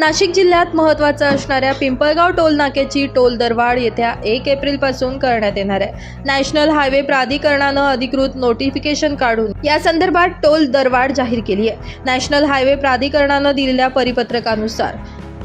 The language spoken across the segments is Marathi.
नाशिक जिल्ह्यात महत्त्वाचं असणाऱ्या पिंपळगाव टोल नाक्याची टोल दरवाढ येत्या एक एप्रिलपासून करण्यात येणार आहे. नॅशनल हायवे प्राधिकरणानं अधिकृत नोटिफिकेशन काढून या संदर्भात टोल दरवाढ जाहीर केली आहे. नॅशनल हायवे प्राधिकरणानं दिलेल्या परिपत्रकानुसार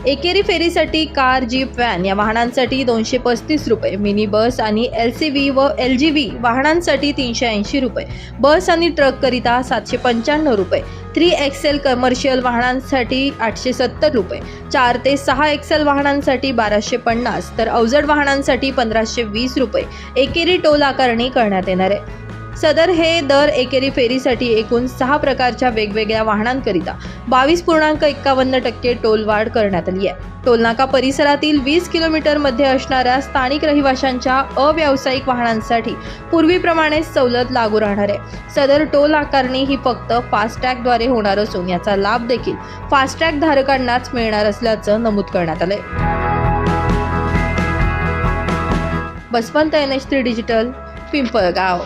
एकेरी फेरीसाठी कार जीप व्हॅन या वाहनांसाठी दोनशे पस्तीस रुपये मिनी बस आणि एल सी व्ही व एल जी व्ही वाहनांसाठी तीनशे ऐंशी रुपये. बस आणि ट्रककरिता सातशे पंच्याण्णव रुपये. थ्री एक्सेल कमर्शियल वाहनांसाठी आठशे सत्तर रुपये. चार ते सहा एक्सेल वाहनांसाठी बाराशे पन्नास तर अवजड वाहनांसाठी पंधराशे वीस रुपये. एकेरी टोल आकारणी करण्यात येणार आहे. सदर हे दर एकेरी फेरीसाठी एकूण सहा प्रकारच्या वेगवेगळ्या वाहनांकरिता बावीस पूर्णांक एक्कावन्न टक्के टोलवाढ करण्यात आली आहे. टोलनाका परिसरातील वीस किलोमीटरमध्ये असणाऱ्या स्थानिक रहिवाशांच्या अव्यावसायिक वाहनांसाठी पूर्वीप्रमाणे सवलत लागू राहणार आहे. सदर टोल आकारणी ही फक्त फास्टॅगद्वारे होणार असून याचा लाभ देखील फास्टॅग धारकांनाच मिळणार असल्याचं नमूद करण्यात आलंय. Baswant N H three digital Pimpalgaon.